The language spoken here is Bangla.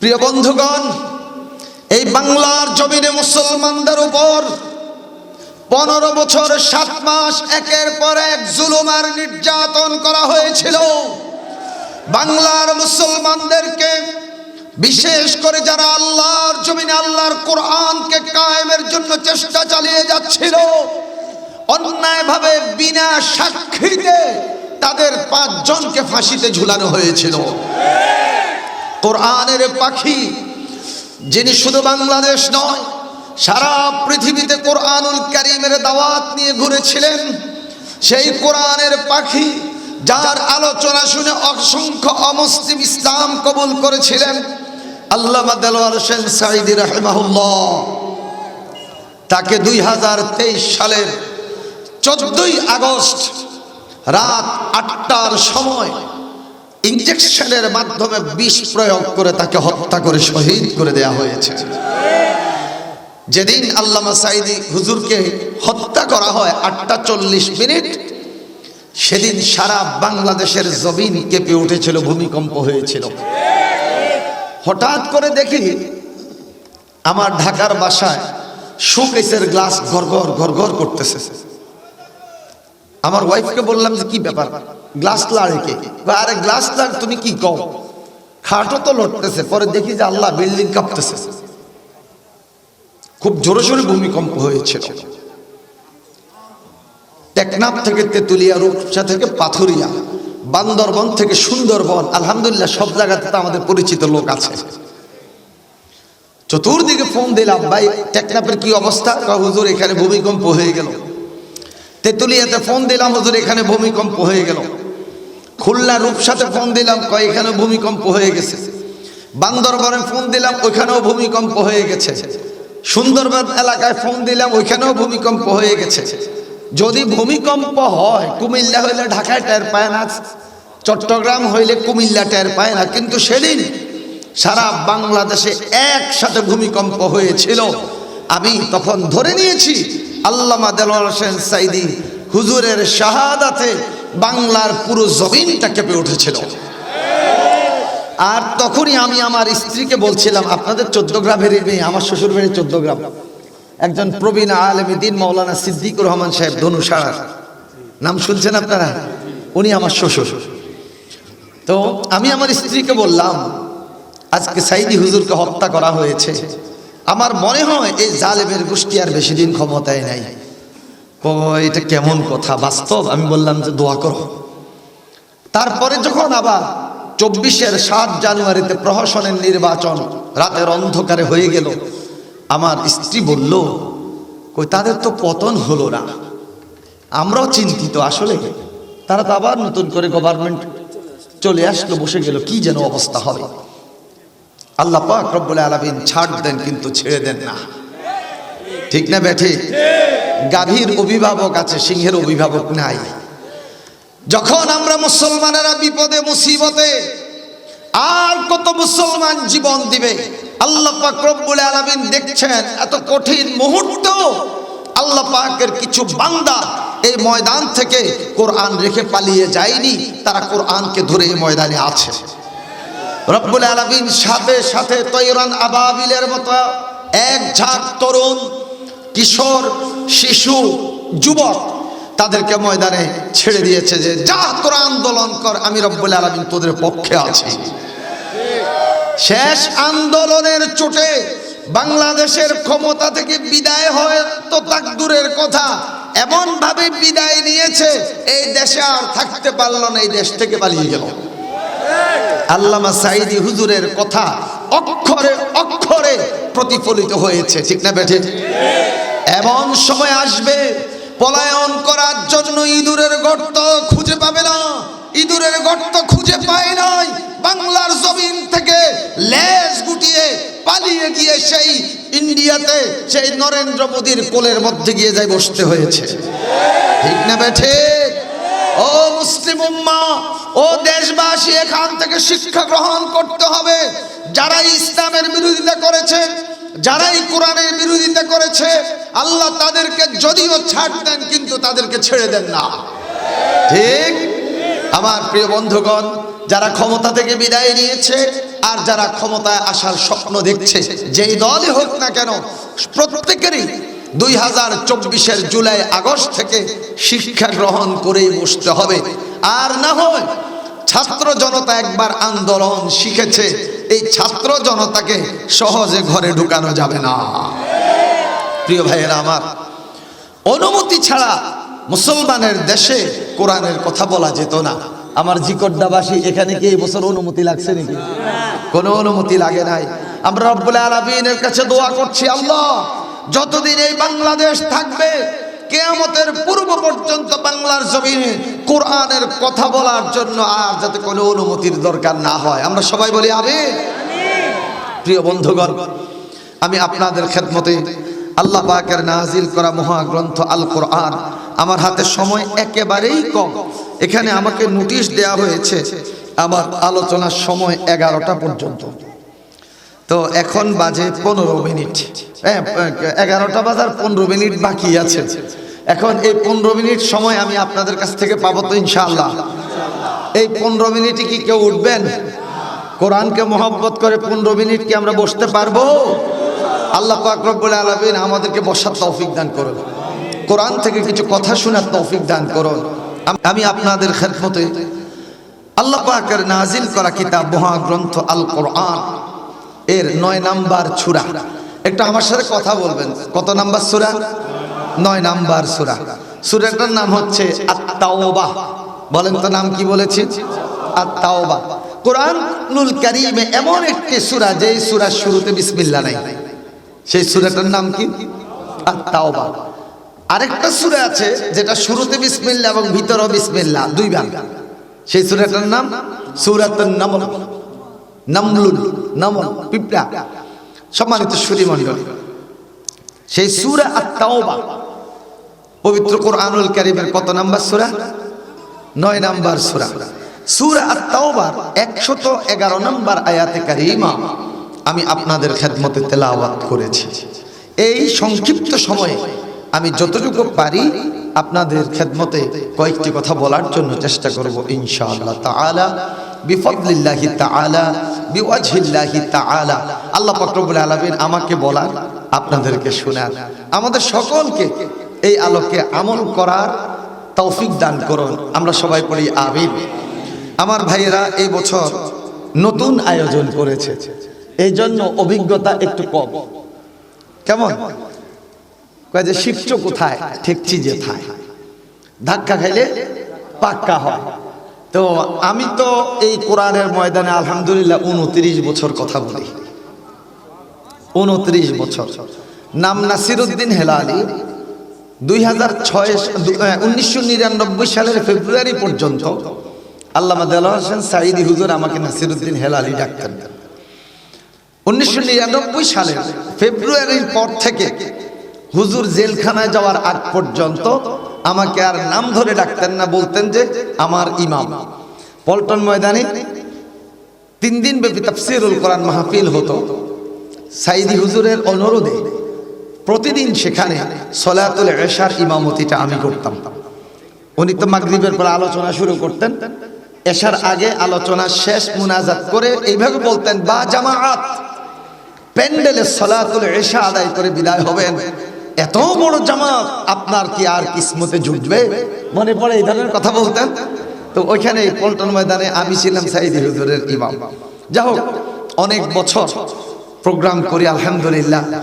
প্রিয় বন্ধুগণ, এই বাংলার জমিনে মুসলমানদের উপর পনেরো বছর, সাত মাস একের পর এক জুলুমার নির্যাতন করা হয়েছিল। বাংলার মুসলমানদেরকে, বিশেষ করে যারা আল্লাহর জমিনে আল্লাহর কোরআনকে কায়েমের জন্য চেষ্টা চালিয়ে যাচ্ছিল, অন্যায়ভাবে বিনা সাক্ষীতে তাদের পাঁচজনকে ফাঁসিতে ঝুলানো হয়েছিল। কোরআনের পাখি, যিনি শুধু বাংলাদেশ নয়, সারা পৃথিবীতে কোরআনুল করিমের দাওয়াত নিয়ে ঘুরেছিলেন। সেই কোরআনের পাখি, যার আলোচনা শুনে অসংখ্য অমুসলিম ইসলাম কবুল করেছিলেন। আল্লামা দেলোয়ার হোসেন সাইদি রাহেমাহুল্লাহ, তাকে দুই হাজার তেইশ সালের চোদ্দই আগস্ট রাত আটটার সময় ইঞ্জেকশনের মাধ্যমে বিষ প্রয়োগ করে তাকে হত্যা করে শহীদ করে দেয়া হয়েছে। যেদিন আল্লামা সাইদি হুজুরকে হত্যা করা হয় আটটা চল্লিশ মিনিট, সেদিন সারা বাংলাদেশের জমিন কেঁপে উঠেছিল, ভূমিকম্প হয়েছিল। হঠাৎ করে দেখি আমার ঢাকার বাসায় শোকেসের গ্লাস ঘর ঘর ঘর ঘর করতেছে। আমার ওয়াইফকে বললাম যে, কি ব্যাপার? গ্লাস লাড়ে কে? আরে গ্লাস লাড়, তুমি কি কও? খাটও তো লড়তেছে পরে দেখি যে আল্লাহ বিল্ডিং কাঁপতেছে। খুব জোরে জোরে ভূমিকম্প হয়েছিল। টেকনাফ থেকে তেতুলিয়া, রূপসা থেকে পাথুরিয়া, বান্দরবন থেকে সুন্দরবন, আলহামদুলিল্লাহ সব জায়গাতে তো আমাদের পরিচিত লোক আছে। চতুর্দিকে ফোন দিলাম, ভাই, টেকনাফের কি অবস্থা? হুজুর, এখানে ভূমিকম্প হয়ে গেল। তেতুলিয়াতে ফোন দিলাম, হুজুর, এখানে ভূমিকম্প হয়ে গেল। খুলনা রূপসাতে ফোন দিলাম, কয় এখানে ভূমিকম্প হয়ে গেছে। বান্দরবনে ফোন দিলাম, ওইখানেও ভূমিকম্প হয়ে গেছে। সুন্দরবন এলাকায় ফোন দিলাম, ওইখানেও ভূমিকম্প হয়ে গেছে। যদি ভূমিকম্প হয়, কুমিল্লা হইলে ঢাকায় টের পায় না, চট্টগ্রাম হইলে কুমিল্লা টের পায় না। কিন্তু সেদিন সারা বাংলাদেশে একসাথে ভূমিকম্প হয়েছিল। আমি তখন ধরে নিয়েছি, আল্লামা দেলোয়ার হোসেন সাইদি হুজুরের শাহাদাতে বাংলার পুরো জমিনটা কেঁপে উঠেছিল। আর তখনই আমি আমার স্ত্রীকে বলছিলাম, আপনাদের চোদ্দ গ্রামের মেয়ে, আমার শ্বশুর বাড়ি চোদ্দ গ্রাম। একজন প্রবীণ আলমী দিন মৌলানা সিদ্দিকুর রহমান সাহেব, ধনুষাড়ার। নাম শুনছেন আপনারা? উনি আমার শ্বশুর। তো আমি আমার স্ত্রীকে বললাম, আজকে সাইদি হুজুরকে হত্যা করা হয়েছে। আমার মনে হয় এই জালেমের গোষ্ঠী আর বেশি দিন ক্ষমতায় নাই। ও, এটা কেমন কথা? বাস্তব? আমি বললাম যে দোয়া করো। তারপরে যখন আবার চব্বিশের সাত জানুয়ারিতে প্রহসনের নির্বাচন রাতের অন্ধকারে হয়ে গেল, আমার স্ত্রী বলল, কই, তাদের তো পতন হলো না। আমরাও চিন্তিত আসলে। তারা তো আবার নতুন করে গভর্নমেন্ট চলে আসলো, বসে গেল। কি যেন অবস্থা হবে? আল্লাহ পাক আলামিন ছাড় দেন, কিন্তু ছেড়ে দেন না। ঠিক না ব্যাঠে গাভীর অভিভাবক আছে, সিংহের অভিভাবক নাই। যখন আমরা মুসলমানেরা বিপদে, মুসিবতে, আর কত মুসলমান জীবন দিবে, আল্লাহ পাক রব্বুল আলামিন দেখছেন, এত কঠিন মুহূর্ত আল্লাহ পাকের কিছু বান্দা এই ময়দান থেকে কোরআন রেখে পালিয়ে যায়নি, তারা কোরআনকে ধরে এই ময়দানে আছে। রব্বুল আলামিন সাথে সাথে তৈরান আবাবিলের মতো এক ঝাঁক তরুণ, কিশোর শিশু, যুবক তাদেরকে ময়দানে ছেড়ে দিয়েছে যে, যা তোরা আন্দোলন কর, আমি রব্বুল আলামিন তোদের পক্ষে আছি। শেষ আন্দোলনের চোটে বাংলাদেশের ক্ষমতা থেকে বিদায় হয় তো তাক দূরের কথা। এমন ভাবে বিদায় নিয়েছে, এই দেশে আর থাকতে পারল না, এই দেশ থেকে পালিয়ে গেল। আল্লামা সাইদি হুজুরের কথা অক্ষরে অক্ষরে প্রতিফলিত হয়েছে, ঠিক না বেঠে এমন সময় আসবে, পলায়ন করার জন্য ইঁদুরের গর্ত খুঁজে পাবে না। ইঁদুরের গর্ত খুঁজে পায় নাই। বাংলার জমিন থেকে লেজ গুটিয়ে পালিয়ে গিয়ে সেই ইন্ডিয়াতে সেই নরেন্দ্র মোদীর কোলের মধ্যে গিয়ে যায় বসতে হয়েছে। ঠিক না বেঠে ও মুসলিম উম্মা, ও দেশবাসী, এখান থেকে শিক্ষা গ্রহণ করতে হবে। যারা ইসলামের বিরোধিতা করেছে, যারাই কোরআনের বিরোধিতা করেছে আল্লাহ তাদেরকে যদিও ছাড় দেন, কিন্তু তাদেরকে ছেড়ে দেন না। ঠিক? আমার প্রিয় বন্ধুগণ, যারা ক্ষমতা থেকে বিদায় নিয়েছে আর যারা ক্ষমতায় আসার স্বপ্ন দেখছে, যেই দলই হোক না কেন, প্রত্যেকেরই দুই হাজার চব্বিশের জুলাই আগস্ট থেকে শিক্ষা গ্রহণ করেই বসতে হবে। আর না হয় ছাত্র জনতা একবার আন্দোলন শিখেছে, এই ছাত্র জনতাকে সহজে ঘরে ঢুকানো যাবে না। প্রিয় ভাইয়েরা আমার অনুমতি ছাড়া মুসলমানের দেশে কোরআনের কথা বলা যেত না। আমার জিকড্ডাবাসী এখানে কি এই বছর অনুমতি লাগছে নাকি? কোনো অনুমতি লাগে নাই। আমরা রব্বুল আলামিনের কাছে দোয়া করছি আল্লাহ যতদিন এই বাংলাদেশ থাকবে কেয়ামতের পূর্ব পর্যন্ত বাংলার জমিনে কোরআনের কথা বলার জন্য আর যাতে কোনো অনুমতির দরকার না হয়। আমরা সবাই বলি আবে প্রিয় বন্ধুগণ আমি আপনাদের খেদমতে আল্লাহ পাকের নাজিল করা মহাগ্রন্থ আল কোরআন আমার হাতে সময় একেবারেই কম। এখানে আমাকে নোটিশ দেয়া হয়েছে, আমার আলোচনার সময় এগারোটা পর্যন্ত। তো এখন বাজে পনেরো মিনিট। হ্যাঁ এগারোটা বাজার পনেরো মিনিট বাকি আছে। এখন এই পনেরো মিনিট সময় আমি আপনাদের কাছ থেকে পাবো তো ইনশাআল্লাহ। এই পনেরো মিনিটে কি কেউ উঠবেন? কোরআনকে মহব্বত করে পনেরো মিনিট কি আমরা বসতে পারব? আল্লাহ পাক রব্বুল আলামিন আমাদেরকে বসার তৌফিক দান করুন। কোরআন থেকে কিছু কথা শোনার তৌফিক দান করুন। আমি আপনাদের খেদমতে আল্লাহ পাকের নাজিল করা কিতাব মহাগ্রন্থ আল কোরআন এর নয় নাম্বার ছুরা একটু আমার সাথে কথা বলবেন। কত নাম্বার সুরা? নয় নাম্বার সুরা। সুরাটার নাম হচ্ছে আত্মাওবা বলেন তো নাম কি বলেছি? আত্মাওবা কোরআনুল কারিমে এমন একটি সুরা, যেই সুরার শুরুতে বিসমিল্লা নাই। সেই সুরাটার নাম কি? আরেকটা সুরা আছে, যেটা শুরুতে বিসমিল্লা এবং ভিতরেও বিসমিল্লা, দুই ভাগ। সেই সুরাটার নাম সুরাতুন সম্মানিত সুরি মণ্ডলী সেই সুরা আত্মাওবা, পবিত্র কোরআনুল কারিমের কত নাম্বার সুরা? নয় নাম্বার সুরা। সুরা আত্মাওবার একশত এগারো নাম্বার আয়াতে কারিমা। আমি আপনাদের খেদমতে তেলাওয়াত করেছি। এই সংক্ষিপ্ত সময়ে আমি যতটুকু পারি আপনাদের খেদমতে কয়েকটি কথা বলার জন্য চেষ্টা করব ইনশাআল্লাহ তাআলা। বিফদলিল্লাহি তাআলা, বিওয়াজহিল্লাহি তাআলা। আল্লাহ পাক রব্বুল আলামিন আমাকে বলার, আপনাদেরকে শোনার। আমাদের সকলকে এই আলোকে আমল করার তৌফিক দান করুন। আমরা সবাই পড়ি আমিন। আমার ভাইয়েরা, এই বছর নতুন আয়োজন করেছে। এই জন্য অভিজ্ঞতা একটু কম। কেমন? যে শিখছো কোথায়? ঠেকছি যে থায়। ধাক্কা খাইলে পাক্কা হয়। তো আমি তো এই কোরআনের ময়দানে আলহামদুলিল্লাহ উনত্রিশ বছর কথা বলি। উনত্রিশ বছর। নাম নাসিরুদ্দিন হেলালি দুই হাজার ছয় উনিশশো নিরানব্বই সালের ফেব্রুয়ারি পর্যন্ত আল্লামা দেলোয়ার হোসেন সাইদি হুজুর আমাকে নাসিরুদ্দিন হেলালি ডাকতেন। উনিশশো নিরানব্বই সালে ফেব্রুয়ারির পর থেকে হুজুর জেলখানায় যাওয়ার আগ পর্যন্ত আমাকে আর নাম ধরে ডাকতেন না, বলতেন যে আমার ইমাম। পল্টন ময়দানে তিন দিন ব্যাপী তাফসিরুল কোরআন মাহফিল হতো। সাইদি হুজুরের অনুরোধে প্রতিদিন সেখানে সলাতুল এশার ইমামতিটা আমি করতাম। উনি তো মাগরিবের পর আলোচনা শুরু করতেন। এশার আগে আলোচনা শেষ মুনাজাত করে এইভাবে বলতেন, বা জামাআত প্যান্ডেলে সলাতুল এশা আদায় করে বিদায় হবেন। এত বড় জামাত, আপনার কি আর কিসমতে জুটবে? মনে পড়ে এই ধরনের কথা বলতেন? তো ওইখানে পল্টন ময়দানে আমি ছিলাম সাইদি হুজুরের ইমাম। যাই হোক, অনেক বছর প্রোগ্রাম করি, আলহামদুলিল্লাহ।